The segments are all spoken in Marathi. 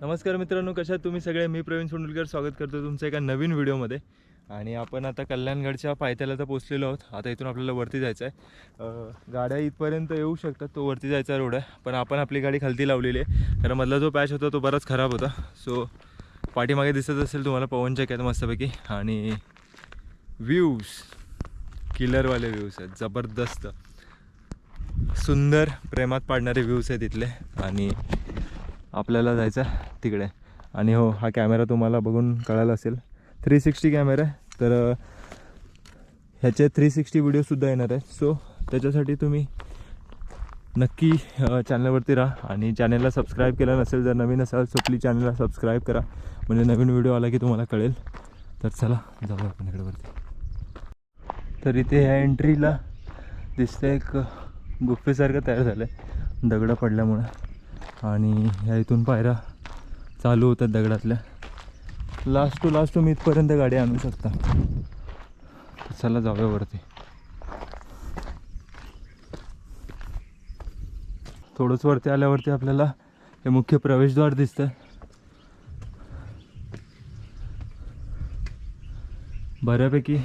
नमस्कार मित्रांनो कशा तुम्ही सगळे? मी प्रवीण सोंडुलकर स्वागत करतो तुमचं एका नवीन व्हिडिओमध्ये. आणि आपण आता कल्याणगडच्या पायथ्याला तर पोचलेलो आहोत. आता इथून आपल्याला वरती जायचं आहे गाड्या इथपर्यंत येऊ शकतात तो वरती जायचा रोड आहे. पण आपण आपली गाडी खालती लावलेली आहे. कारण मधला जो पॅच होता तो बराच खराब होता. सो पाठीमागे दिसत असेल तुम्हाला पवनचक आहेत मस्तपैकी. आणि व्ह्यूज किलरवाले व्ह्यूज आहेत जबरदस्त. सुंदर प्रेमात पाडणारे व्ह्यूज आहेत तिथले आणि आपल्याला जायचं तिकडे. आणि हो हा कॅमेरा तुम्हाला बघून कळाला असेल. थ्री सिक्स्टी कॅमेरा आहे. तर ह्याचे थ्री सिक्स्टी व्हिडिओसुद्धा येणार आहे सो त्याच्यासाठी तुम्ही नक्की चॅनलवरती राहा. आणि चॅनलला सबस्क्राईब केलं नसेल जर नवीन असाल सो प्लीज चॅनलला सबस्क्राईब करा. म्हणजे नवीन व्हिडिओ आला की तुम्हाला कळेल. तर चला जाऊया आपण इकडेवरती तर इथे ह्या एंट्रीला दिसतं एक गुफेसारखं तयार झालं आहे दगडं पडल्यामुळं. आणि ह्या इथून पायऱ्या चालू होतात दगडातल्या. लास्ट टू लास्ट तुम्ही इथपर्यंत गाडी आणू शकता. चला जाऊया वरती. थोडंच वरती आल्यावरती आपल्याला हे मुख्य प्रवेशद्वार दिसतं बऱ्यापैकी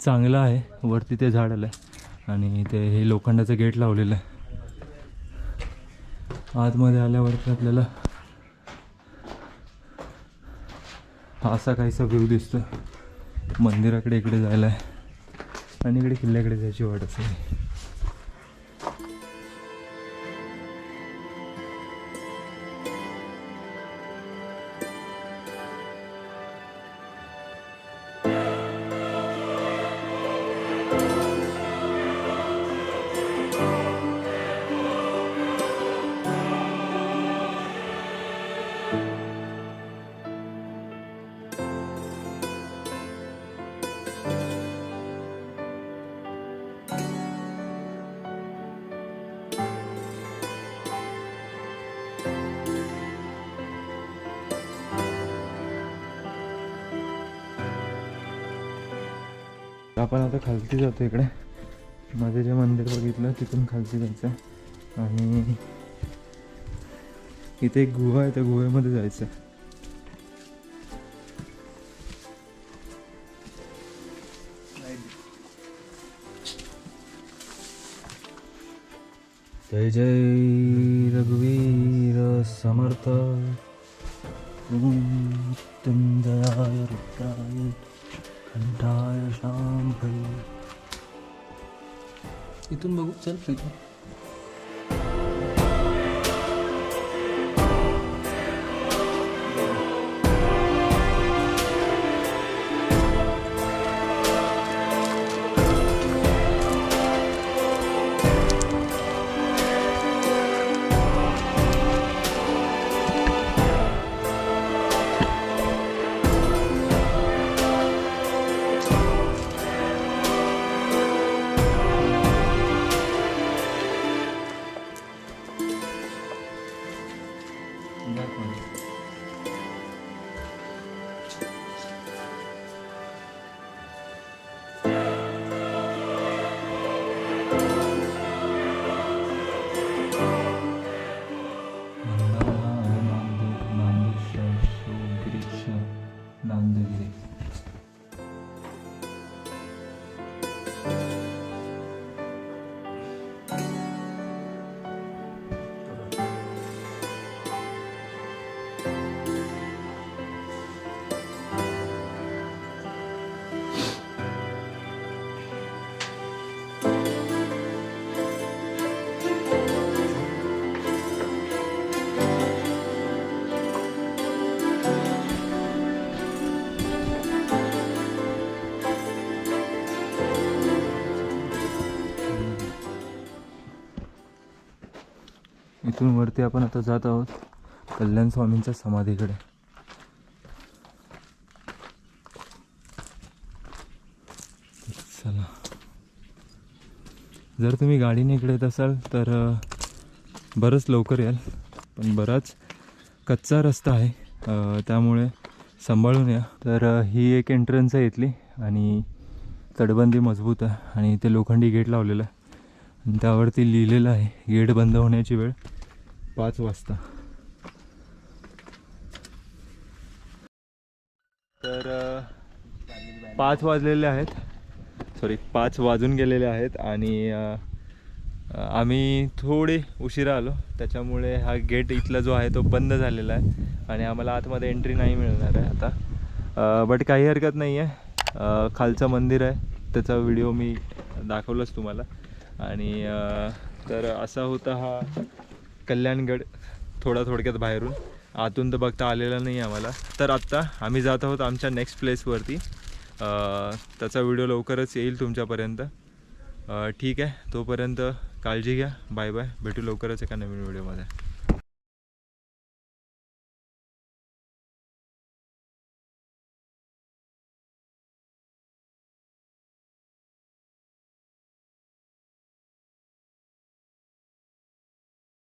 चांगलं आहे. वरती ते झाड आलं आहे आणि ते हे लोखंडाचं गेट लावलेलं आहे. आतमध्ये आल्यावरती आपल्याला हा असा काहीसा व्ह्यू दिसतो मंदिराकडे इकडे जायला आहे आणि इकडे किल्ल्याकडे जायची वाट असेल आपण आता खालती जातो इकडे मध्ये जे मंदिर बघितलं तिथून खालती जायचं आहे. आणि इथे एक गुहा आहे त्या गुहेमध्ये जायचं आहे. जय जय रघुवीर समर्थ मृत्युंजयाय रुद्राय कंठाय शांभय इथून बघू चल प्रीतम इथून वरती आपण आता जात आहोत कल्याण स्वामींच्या समाधीकडे. चला. जर तुम्ही गाडीने इकडे येत असाल तर बरंच लवकर याल. पण बराच कच्चा रस्ता आहे त्यामुळे सांभाळून या. तर ही एक एंट्रन्स आहे इथली आणि तटबंदी मजबूत आहे आणि इथे लोखंडी गेट लावलेलं आहे. आणि त्यावरती लिहिलेलं आहे गेट बंद होण्याची वेळ. पाच वाजता. तर पाच वाजलेले आहेत. सॉरी पाच वाजून गेलेले आहेत आणि आम्ही थोडे उशिरा आलो. त्याच्यामुळे हा गेट इथला जो आहे तो बंद झालेला आहे आणि आम्हाला आतमध्ये एंट्री नाही मिळणार आहे आता. बट काही हरकत नाही आहे खालचं मंदिर आहे. त्याचा व्हिडिओ मी दाखवलाच तुम्हाला. आणि तर असा होता हा कल्याणगड थोडा थोडक्यात बाहेरून. आतून तर बघता आलेला नाही आम्हाला. तर आत्ता आम्ही जात आहोत आमच्या नेक्स्ट प्लेसवरती त्याचा व्हिडिओ लवकरच येईल तुमच्यापर्यंत. ठीक आहे. तोपर्यंत काळजी घ्या. बाय बाय भेटू लवकरच एका नवीन व्हिडिओमध्ये